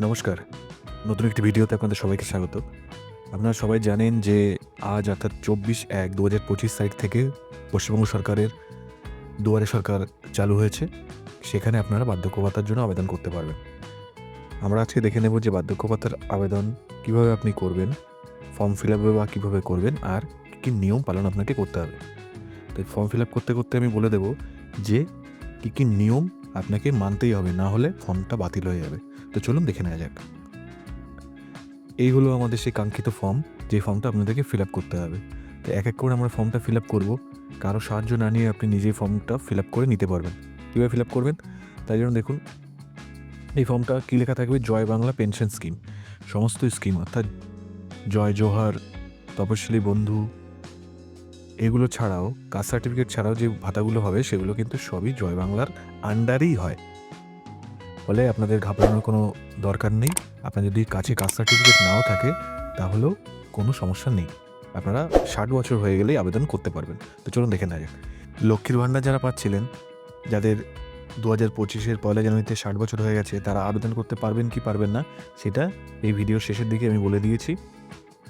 নমস্কার। নতুন একটি ভিডিওতে আপনাদের সবাইকে স্বাগত। আপনারা সবাই জানেন যে আজ অর্থাৎ চব্বিশ এক দু হাজার পঁচিশ তারিখ থেকে পশ্চিমবঙ্গ সরকারের দুয়ারে সরকার চালু হয়েছে। সেখানে আপনারা বার্ধক্য ভাতার জন্য আবেদন করতে পারবেন। আমরা আজকে দেখে নেব যে বার্ধক্য ভাতার আবেদন কীভাবে আপনি করবেন, ফর্ম ফিল আপে বা কীভাবে করবেন, আর কী নিয়ম পালন আপনাকে করতে হবে। তো ফর্ম ফিল আপ করতে করতে আমি বলে দেবো যে কী কী নিয়ম আপনাকে মানতেই হবে, না হলে ফর্মটা বাতিল হয়ে যাবে। তো চলুন দেখে নেওয়া যাক। এই হলো আমাদের সেই কাঙ্ক্ষিত ফর্ম যে ফর্মটা আপনাদেরকে ফিল আপ করতে হবে। তো এক এক করে আমরা ফর্মটা ফিল আপ করব। কারও সাহায্য না নিয়ে আপনি নিজেই ফর্মটা ফিল আপ করে নিতে পারবেন। কীভাবে ফিল আপ করবেন? তাই জন্য দেখুন, এই ফর্মটা কী লেখা থাকবে? জয় বাংলা পেনশন স্কিম সমস্ত স্কিম অর্থাৎ জয় জোহার তপশিলি বন্ধু, এগুলো ছাড়াও, কাস্ট সার্টিফিকেট ছাড়াও যে ভাতাগুলো হবে, সেগুলো কিন্তু সবই জয় বাংলার আন্ডারেই হয়। ফলে আপনাদের ঘাবড়ানোর কোনো দরকার নেই। আপনার যদি কাছে কাস্ট সার্টিফিকেট নাও থাকে, তাহলেও কোনো সমস্যা নেই। আপনারা ষাট বছর হয়ে গেলেই আবেদন করতে পারবেন। তো চলুন দেখে নেওয়া যাক। লক্ষ্মীর ভাণ্ডার যারা পাচ্ছিলেন, যাদের দু হাজার পঁচিশের পয়লা জানুয়ারিতে ষাট বছর হয়ে গেছে, তারা আবেদন করতে পারবেন কি পারবেন না, সেটা এই ভিডিওর শেষের দিকে আমি বলে দিয়েছি।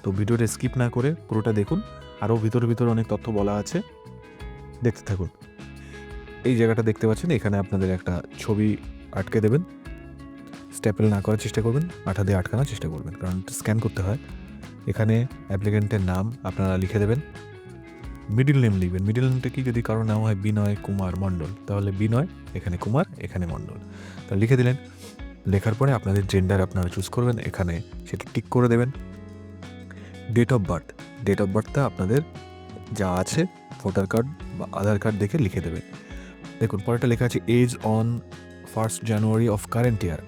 তো ভিডিওটা স্কিপ না করে পুরোটা দেখুন। আরও ভিতরে ভিতরে অনেক তথ্য বলা আছে। দেখতে থাকুন। এই জায়গাটা দেখতে পাচ্ছেন, এখানে আপনাদের একটা ছবি আটকে দেবেন। স্ট্যাপেল না করার চেষ্টা করবেন আঠা দিয়ে আটকানোর চেষ্টা করবেন, কারণ স্ক্যান করতে হয়। এখানে অ্যাপ্লিকেন্টের নাম আপনারা লিখে দেবেন। মিডিল নেম লিখবেন। মিডিল নেমটা কি? যদি কারও নাম হয় বিনয় কুমার মণ্ডল, তাহলে বিনয়, এখানে কুমার, এখানে মণ্ডল। তা লিখে দিলেন। লেখার পরে আপনাদের জেন্ডার আপনারা চুজ করবেন, এখানে সেটা টিক করে দেবেন। Date of birth date of বার্থটা আপনাদের যা আছে ভোটার কার্ড বা আধার কার্ড দেখে লিখে দেবেন। দেখুন, পরেরটা লেখা আছে age on first January of current year.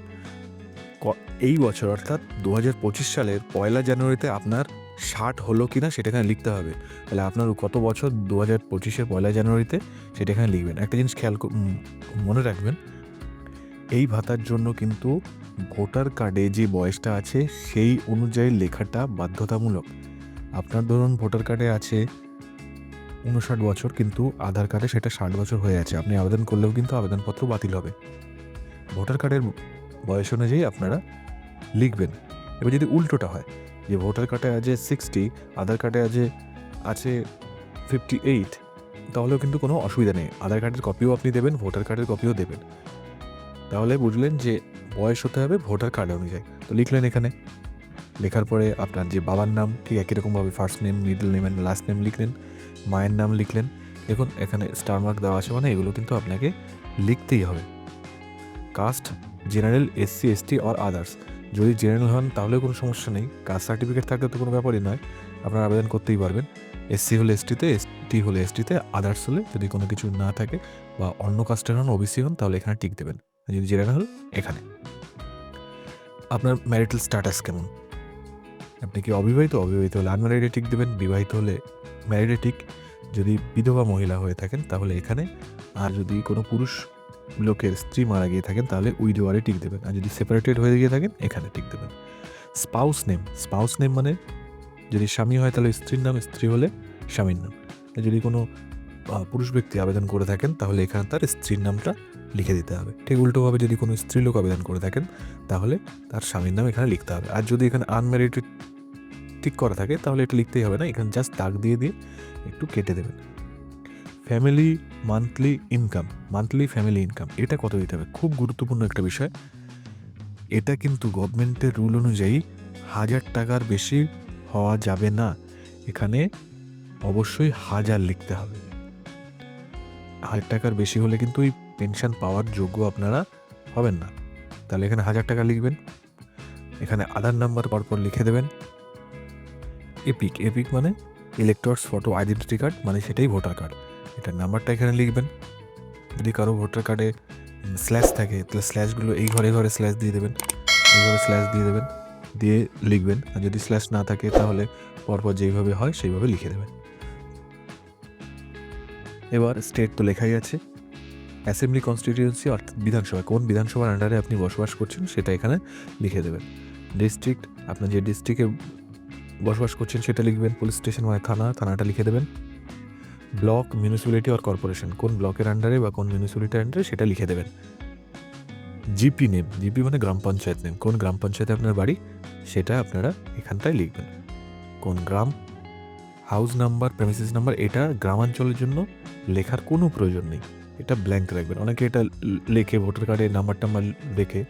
এই বছর অর্থাৎ দু হাজার পঁচিশ সালের পয়লা জানুয়ারিতে আপনার ষাট হলো কি না সেটা এখানে লিখতে হবে। তাহলে আপনার কত বছর দু হাজার পঁচিশের পয়লা জানুয়ারিতে সেটা এখানে লিখবেন। একটা জিনিস খেয়াল মনে রাখবেন, এই ভাতার জন্য কিন্তু ভোটার কার্ডে যে বয়সটা আছে সেই অনুযায়ী লেখাটা বাধ্যতামূলক। আপনার ধরুন ভোটার কার্ডে আছে উনষাট বছর কিন্তু আধার কার্ডে সেটা ষাট বছর হয়ে আছে। আপনি আবেদন করলেও কিন্তু আবেদনপত্র বাতিল হবে। ভোটার কার্ডের বয়স অনুযায়ী আপনারা লিখবেন। এবার যদি উল্টোটা হয়, যে ভোটার কার্ডে আছে সিক্সটি আধার কার্ডে আছে আছে ফিফটি এইট তাহলেও কিন্তু কোনো অসুবিধা নেই। আধার কার্ডের কপিও আপনি দেবেন, ভোটার কার্ডের কপিও দেবেন। তাহলে বুঝলেন যে বয়স হতে হবে ভোটার কার্ড অনুযায়ী। তো লিখলেন এখানে। লেখার পরে আপনার যে বাবার নাম, ঠিক একই রকমভাবে first name middle name and last name লিখলেন, মায়ের নাম লিখলেন। দেখুন, এখানে স্টার মার্ক দেওয়া আছে মানে এগুলো কিন্তু আপনাকে লিখতেই হবে। কাস্ট, জেনারেল, এসসি, এসটি আর আদার্স। যদি জেনারেল হন, তাহলে কোনো সমস্যা নেই। কাস্ট সার্টিফিকেট থাকলে তো কোনো ব্যাপারই নয়। আপনারা আবেদন করতেই পারবেন। এসসি হলে এসটিতে, এসটি হলে এসটিতে, আদার্স হলে যদি কোনো কিছু না থাকে বা অন্য কাস্টের হন, ওবিসি হন, তাহলে এখানে টিক দেবেন। যদি জেনারেল হল এখানে। আপনার ম্যারিটাল স্ট্যাটাস কেমন? আপনি কি অবিবাহিত? অবিবাহিত হলে আনম্যারিডে টিক দেবেন। বিবাহিত হলে ম্যারিডে টিক। যদি বিধবা মহিলা হয়ে থাকেন, তাহলে এখানে। আর যদি কোনো পুরুষ লোকের স্ত্রী মারা গিয়ে থাকেন, তাহলে উইডোয়ারে টিক দেবেন। আর যদি সেপারেটেড হয়ে গিয়ে থাকেন, এখানে টিক দেবেন। স্পাউস নেম স্পাউস নেম মানে যদি স্বামী হয়, তাহলে স্ত্রীর নাম, স্ত্রী হলে স্বামীর নাম। যদি কোনো পুরুষ ব্যক্তি আবেদন করে থাকেন, তাহলে এখানে তার স্ত্রীর নামটা লিখে দিতে হবে। ঠিক উল্টোভাবে যদি কোনো স্ত্রী লোক আবেদন করে থাকেন, তাহলে তার স্বামীর নাম এখানে লিখতে হবে। আর যদি এখানে আনম্যারিড ঠিক করা থাকে, তাহলে এটা লিখতেই হবে না। এখানে জাস্ট দাগ দিয়ে দিয়ে একটু কেটে দেবেন। Family monthly income monthly family income এটা কত দিতে হবে? খুব গুরুত্বপূর্ণ একটা বিষয়। এটা কিন্তু গভর্নমেন্টের রুল অনুযায়ী হাজার টাকার বেশি হওয়া যাবে না। এখানে অবশ্যই হাজার লিখতে হবে। হাজার টাকার বেশি হলে কিন্তু ওই পেনশন পাওয়ার যোগ্য আপনারা হবেন না। তাহলে এখানে হাজার টাকা লিখবেন। এখানে আধার নাম্বার পরপর লিখে দেবেন। এপিক এপিক মানে ইলেক্টর্স ফটো আইডেন্টিটি কার্ড মানে সেটাই ভোটার কার্ড এটার নাম্বারটা এখানে লিখবেন। যদি কারও ভোটার কার্ডে স্ল্যাশ থাকে, তাহলে স্ল্যাশগুলো এই ঘরে ঘরে স্ল্যাশ দিয়ে দেবেন। এই ঘরে স্ল্যাশ দিয়ে দেবেন, দিয়ে লিখবেন। আর যদি স্ল্যাশ না থাকে, তাহলে পরপর যেইভাবে হয়, সেইভাবে লিখে দেবেন। এবার স্টেট তো লেখাই আছে। অ্যাসেম্বলি কনস্টিটিউয়েন্সি অর্থাৎ বিধানসভা, কোন বিধানসভার আন্ডারে আপনি বসবাস করছেন, সেটা এখানে লিখে দেবেন। ডিস্ট্রিক্ট, আপনার যে ডিস্ট্রিক্টে বসবাস করছেন, সেটা লিখবেন। পুলিশ স্টেশন মানে থানা, থানাটা লিখে দেবেন। ব্লক মিউনিসিপ্যালিটি আর কর্পোরেশন। কোন ব্লকের আন্ডারে বা কোন মিউনিসিপ্যালিটির আন্ডারে সেটা লিখে দেবেন। জিপি নেম জিপি মানে গ্রাম পঞ্চায়েত নেম কোন গ্রাম পঞ্চায়েতে আপনার বাড়ি? সেটা আপনারা এখানটায় লিখবেন। কোন গ্রাম? হাউস নাম্বার প্রেমিসিস নাম্বার এটা গ্রামাঞ্চলের জন্য লেখার কোনো প্রয়োজন নেই। এটা ব্ল্যাঙ্ক রাখবেন। অনেকে এটা লেখে ভোটার কার্ডে নাম্বার টাম্বার লেখে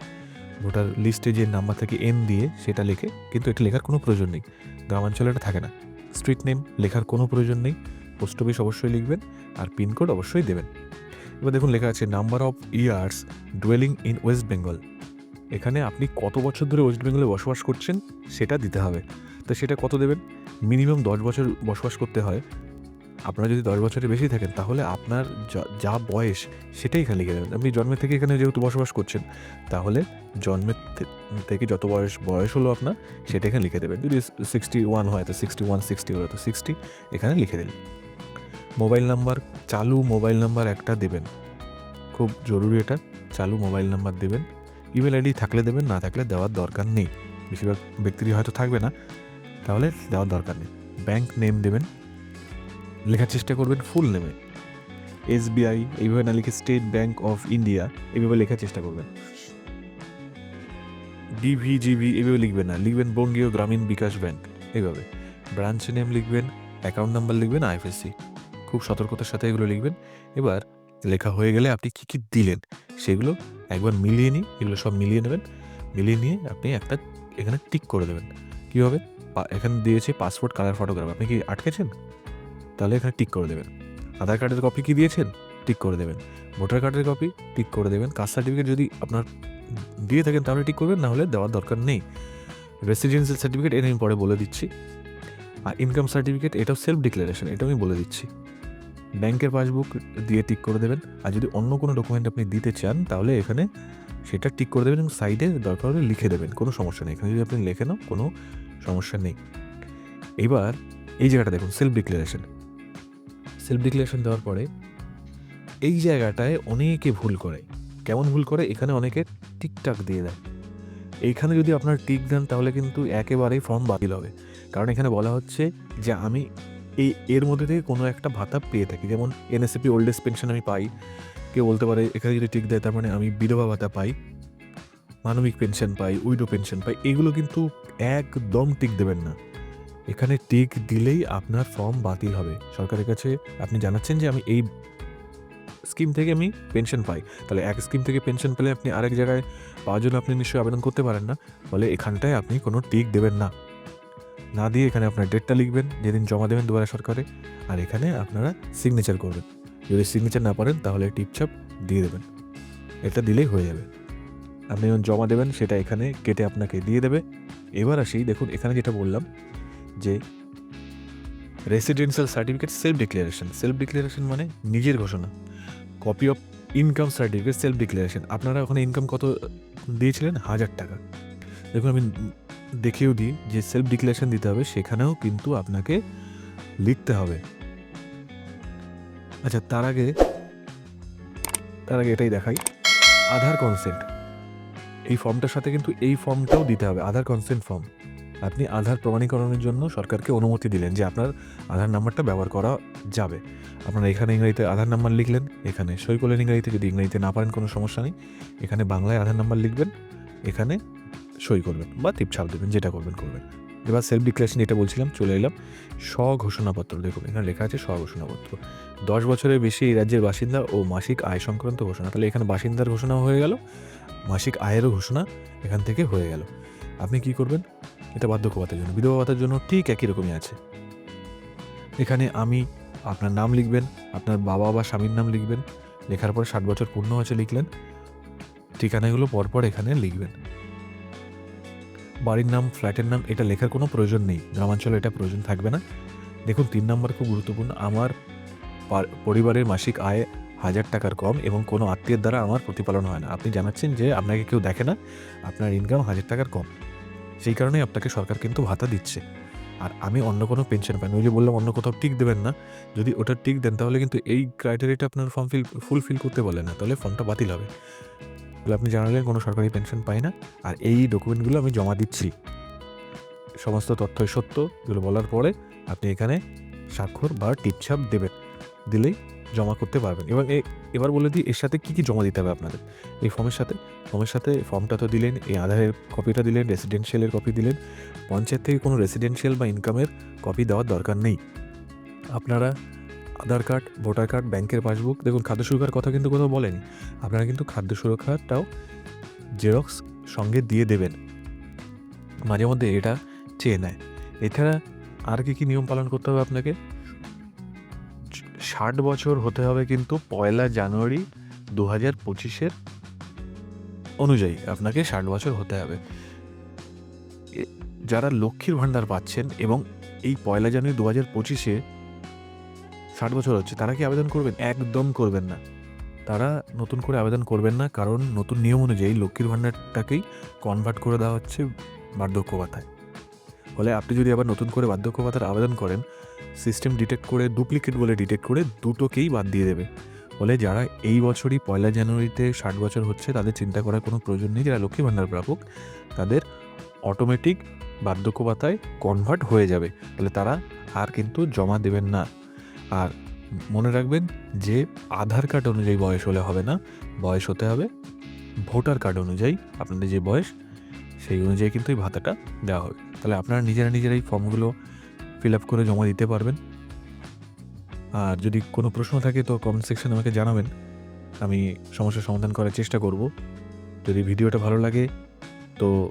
ভোটার লিস্টে যে নাম্বার থাকে এন দিয়ে সেটা লেখে, কিন্তু এটা লেখার কোনো প্রয়োজন নেই। গ্রামাঞ্চলে এটা থাকে না। স্ট্রিট নেম লেখার কোনো প্রয়োজন নেই। পোস্ট অফিস অবশ্যই লিখবেন আর পিনকোড অবশ্যই দেবেন। এবার দেখুন লেখা আছে, number of years dwelling in West Bengal. এখানে আপনি কত বছর ধরে ওয়েস্ট বেঙ্গলে বসবাস করছেন সেটা দিতে হবে। তো সেটা কত দেবেন? মিনিমাম দশ বছর বসবাস করতে হয়। আপনারা যদি দশ বছরের বেশি থাকেন, তাহলে আপনার যা- বয়স সেটাই এখানে লিখে দেবেন। আপনি জন্মের থেকে এখানে যেহেতু বসবাস করছেন, তাহলে জন্মের থেকে যত বয়স বয়স হলো আপনার, সেটা এখানে লিখে দেবেন। যদি সিক্সটি ওয়ান হয়, তো সিক্সটি ওয়ান সিক্সটি হলো, তো সিক্সটি এখানে লিখে দিন মোবাইল নাম্বার, চালু মোবাইল নাম্বার একটা দেবেন। খুব জরুরি এটা, চালু মোবাইল নাম্বার দেবেন। ইমেল আইডি থাকলে দেবেন, না থাকলে দেওয়ার দরকার নেই। বেশিরভাগ ব্যক্তিরই হয়তো থাকবে না, তাহলে দেওয়ার দরকার নেই। ব্যাংক নেম দেবেন, লেখার চেষ্টা করবেন ফুল নেমে। এস এসবিআই, এইভাবে না লিখে স্টেট ব্যাংক অফ ইন্ডিয়া, এইভাবে লেখার চেষ্টা করবেন। ডিভিজিবি, এইভাবে লিখবেন না, লিখবেন বঙ্গীয় গ্রামীণ বিকাশ ব্যাংক, এইভাবে। ব্রাঞ্চ নেম লিখবেন, অ্যাকাউন্ট নাম্বার লিখবেন, আইএফএসসি। খুব সতর্কতার সাথে এগুলো লিখবেন। এবার লেখা হয়ে গেলে আপনি কী কী দিলেন, সেগুলো একবার মিলিয়ে নিই এগুলো সব মিলিয়ে নেবেন। মিলিয়ে নিয়ে আপনি একটা এখানে টিক করে দেবেন। কীভাবে এখানে দিয়েছে পাসপোর্ট, কালার, ফটোগ্রাফ। আপনি কি আটকেছেন? তাহলে এখানে টিক করে দেবেন। আধার কার্ডের কপি কি দিয়েছেন? টিক করে দেবেন। ভোটার কার্ডের কপি টিক করে দেবেন। কাস্ট সার্টিফিকেট যদি আপনার দিয়ে থাকেন, তাহলে টিক করবেন, না হলে দেওয়ার দরকার নেই। রেসিডেন্সিয়াল সার্টিফিকেট এটা আমি পরে বলে দিচ্ছি। আর ইনকাম সার্টিফিকেট, এটাও সেলফ ডিক্লারেশন এটা আমি বলে দিচ্ছি। ব্যাংকের পাসবুক দিয়ে টিক করে দেবেন। আর যদি অন্য কোনো ডকুমেন্ট আপনি দিতে চান, তাহলে এখানে সেটা টিক করে দেবেন এবং সাইডে দরকার হলে লিখে দেবেন। কোনো সমস্যা নেই। এখানে যদি আপনি লেখে নাও, কোনো সমস্যা নেই। এবার এই জায়গাটা দেখুন সেলফ ডিক্লারেশন সেলফ ডিক্লারেশন দেওয়ার পরে এই জায়গাটায় অনেকে ভুল করে। কেমন ভুল করে? এখানে অনেকে টিকটাক দিয়ে দেয়। এইখানে যদি আপনার টিক দেন, তাহলে কিন্তু একেবারেই ফর্ম বাতিল হবে। কারণ এখানে বলা হচ্ছে যে আমি এই, এর মধ্যে থেকে কোনো একটা ভাতা পেয়ে থাকি। যেমন এনএসএপি ওল্ড এজ পেনশন আমি পাই, কেউ বলতে পারে এখানে যদি টিক দেয় তার মানে আমি বিধবা ভাতা পাই, মানবিক পেনশন পাই, উইডো পেনশন পাই, এগুলো কিন্তু একদম টিক দেবেন না। এখানে টিক দিলেই আপনার ফর্ম বাতিল হবে। সরকারের কাছে আপনি জানাচ্ছেন যে আমি এই স্কিম থেকে আমি পেনশন পাই। তাহলে এক স্কিম থেকে পেনশন পেলে আপনি আরেক জায়গায় পাওয়ার জন্য আপনি নিশ্চয়ই আবেদন করতে পারেন না। ফলে এখানটায় আপনি কোনো টিক দেবেন না। না দিয়ে এখানে আপনার ডেটটা লিখবেন, যেদিন জমা দেবেন দুয়ারে সরকারে, আর এখানে আপনারা সিগনেচার করবেন। যদি সিগনেচার না পারেন, তাহলে টিপছাপ দিয়ে দেবেন। এটা দিলেই হয়ে যাবে। আপনি যখন জমা দেবেন, সেটা এখানে কেটে আপনাকে দিয়ে দেবে। এবার আসি, দেখুন, এখানে যেটা বললাম, যে residential certificate self declaration self declaration মানে নিজের ঘোষণা। Copy of income certificate self declaration আপনারা ওখানে ইনকাম কত দিয়েছিলেন? হাজার টাকা। দেখুন, আমি দেখেও দিই যে সেলফ ডিক্লারেশন দিতে হবে, সেখানেও কিন্তু আপনাকে লিখতে হবে। আচ্ছা তার আগে তার আগে এটাই দেখাই। আধার কনসেন্ট এই ফর্মটার সাথে কিন্তু এই ফর্মটাও দিতে হবে, আধার কনসেন্ট ফর্ম আপনি আধার প্রমাণীকরণের জন্য সরকারকে অনুমতি দিলেন যে আপনার আধার নাম্বারটা ব্যবহার করা যাবে। আপনারা এখানে ইংরেজিতে আধার নাম্বার লিখলেন, এখানে সই করলেন ইংরেজিতে, যদি ইংরেজিতে না পারেন কোনো সমস্যা নেই। এখানে বাংলায় আধার নাম্বার লিখবেন, এখানে সই করবেন বা টিপ ছাপ দেবেন, যেটা করবেন করবেন। এবার সেলফ ডিক্লারেশন যেটা বলছিলাম, চলে এলাম। স্বঘোষণাপত্র দেখুন, এখানে লেখা আছে স্বঘোষণাপত্র। দশ বছরের বেশি এই রাজ্যের বাসিন্দা ও মাসিক আয় সংক্রান্ত ঘোষণা। তাহলে এখানে বাসিন্দার ঘোষণা হয়ে গেল, মাসিক আয়েরও ঘোষণা এখান থেকে হয়ে গেল। আপনি কি করবেন? এটা বার্ধক্য ভাতার জন্য, বিধবা ভাতার জন্য ঠিক একই রকমই আছে। এখানে আমি আপনার নাম লিখবেন, আপনার বাবা বা স্বামীর নাম লিখবেন, লেখার পরে ষাট বছর পূর্ণ হয়েছে লিখলেন, ঠিকানাগুলো পরপর এখানে লিখবেন। বাড়ির নাম, ফ্ল্যাটের নাম, এটা লেখার কোনো প্রয়োজন নেই। গ্রামাঞ্চলে এটা প্রয়োজন থাকবে না। দেখুন, তিন নম্বর খুব গুরুত্বপূর্ণ। আমার পরিবারের মাসিক আয় হাজার টাকার কম এবং কোনো আত্মীয়ের দ্বারা আমার প্রতিপালন হয় না। আপনি জানাচ্ছেন যে আপনাকে কেউ দেখে না, আপনার ইনকাম হাজার টাকার কম। সেই কারণেই আপনাকে সরকার কিন্তু ভাতা দিচ্ছে। আর আমি অন্য কোনো পেনশন পাই না। ওই যে বললাম, অন্য কোথাও টিক দেবেন না। যদি ওটা টিক দেন, তাহলে কিন্তু এই ক্রাইটেরিয়াটা আপনার ফর্ম ফিল ফুলফিল করতে বলে না। তাহলে ফর্মটা বাতিল হবে। তাহলে আপনি জানালেন কোনো সরকারি পেনশন পাই না। আর এই ডকুমেন্টগুলো আমি জমা দিচ্ছি। সমস্ত তথ্যই সত্য, এগুলো বলার পরে আপনি এখানে স্বাক্ষর বা টিপছাপ দেবেন, দিলেই জমা করতে পারবেন। এবং এবার বলে দিই, এর সাথে কী কী জমা দিতে হবে আপনাদের? এই ফর্মের সাথে ফর্মের সাথে ফর্মটা তো দিলেন, এই আধারের কপিটা দিলেন রেসিডেন্সিয়ালের কপি দিলেন। পঞ্চায়েত থেকে কোনো রেসিডেন্সিয়াল বা ইনকামের কপি দেওয়ার দরকার নেই। আপনারা আধার কার্ড, ভোটার কার্ড, ব্যাংকের পাসবুক। দেখুন, খাদ্য সুরক্ষার কথা কিন্তু কোথাও বলেনি। আপনারা কিন্তু খাদ্য সুরক্ষাটাও জেরক্স সঙ্গে দিয়ে দেবেন। মাঝে মধ্যে এটা চেয়ে নেয়। এছাড়া আর কি কি নিয়ম পালন করতে হবে আপনাকে? ষাট বছর হতে হবে কিন্তু পয়লা জানুয়ারি দু হাজার পঁচিশের অনুযায়ী আপনাকে ষাট বছর হতে হবে। যারা লক্ষ্মীর ভাণ্ডার পাচ্ছেন এবং এই পয়লা জানুয়ারি দু হাজার পঁচিশে ষাট বছর হচ্ছে, তারা কি আবেদন করবেন? একদম করবেন না। তারা নতুন করে আবেদন করবেন না, কারণ নতুন নিয়ম অনুযায়ী লক্ষ্মীর ভাণ্ডারটাকেই কনভার্ট করে দেওয়া হচ্ছে বার্ধক্য ভাতায়। ফলে আপনি যদি আবার নতুন করে বার্ধক্য ভাতার আবেদন করেন সিস্টেম ডিটেক্ট করে ডুপ্লিকেট বলে ডিটেক্ট করে, দুটোকেই বাদ দিয়ে দেবে। ফলে যারা এই বছরই পয়লা জানুয়ারিতে ষাট বছর হচ্ছে, তাদের চিন্তা করার কোনো প্রয়োজন নেই। যারা লক্ষ্মী ভাণ্ডার প্রাপক, তাদের অটোমেটিক বার্ধক্য ভাতায় কনভার্ট হয়ে যাবে। তাহলে তারা আর কিন্তু জমা দেবেন না। আর মনে রাখবেন যে আধার কার্ড অনুযায়ী বয়স হলে হবে না, বয়স হতে হবে ভোটার কার্ড অনুযায়ী আপনাদের যে বয়স, সেই অনুযায়ী কিন্তু এই ভাতাটা দেওয়া হবে। তাহলে আপনারা নিজেরা নিজেরাই ফর্মগুলো ফিল আপ করে জমা দিতে পারবেন। আর যদি কোনো প্রশ্ন থাকে তো কমেন্ট সেকশনে আমাকে জানাবেন। আমি সমস্যার সমাধান করার চেষ্টা করব। যদি ভিডিওটা ভালো লাগে তো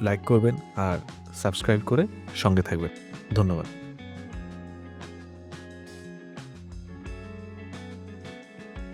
লাইক করবেন আর সাবস্ক্রাইব করে সঙ্গে থাকবেন। ধন্যবাদ।